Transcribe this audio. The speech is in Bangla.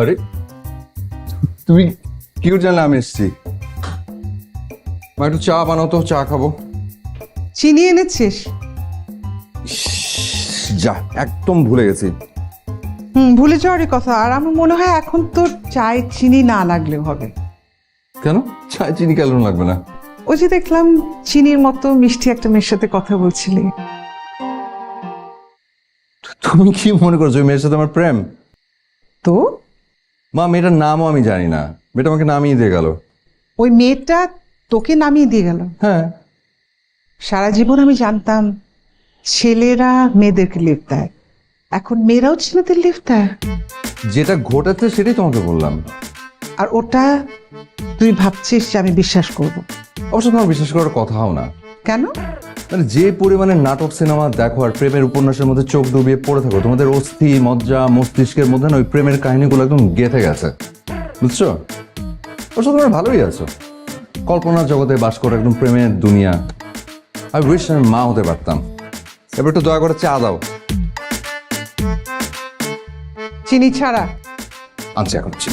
আরে তুমি কি করে জানলে আমি এসছি। মা একটু চা বানাও তো চা খাব। চিনি এনেছিস? যা একদম ভুলে গেছি। হুম ভুলে যাওয়ারই কথা। আর আমার মনে হয় এখন তোর চায় চিনি না লাগলেও হবে। কেন? চা চিনি কেন লাগবে না? ওই যে দেখলাম চিনির মতো মিষ্টি একটা মেয়ের সাথে কথা বলছিলি। তুমি কি মনে করছ ওই মেয়ের সাথে আমার প্রেম? তো? মা মেয়েটার নামও আমি জানি না। মেয়েটা আমাকে নামিয়ে দিয়ে গেল। ওই মেয়েটা তোকে নামিয়ে দিয়ে গেল? হ্যাঁ। সারা জীবন আমি জানতাম ছেলেরা মেয়েদেরকে লিফট দেয়। এখন মেয়েরাও ছেলেদের লিফট দেয়। যেটা ঘটেছে সেটাই তোমাকে বললাম। আর ওটা তুই ভাবছিস যে আমি বিশ্বাস করব। অবশ্য তোমার বিশ্বাস করার কথাও না। কেন? মানে যে পরিমাণে নাটক সিনেমা দেখো আর প্রেমের উপন্যাসের মধ্যে চোখ ডুবিয়ে পড়ে থাকো তোমাদের অস্থি মজ্জা মস্তিষ্কের মধ্যে না ওই প্রেমের কাহিনীগুলো একদম গেঁথে গেছে। বুঝছ? অবশ্য তোমরা ভালোই আছো। কল্পনার জগতে বাস করে একদম প্রেমের দুনিয়া। আমি উইশ আমি মা হতে পারতাম। এবার একটু দয়া করে চা দাও। চিনি ছাড়া। আনছি এখন ছিল।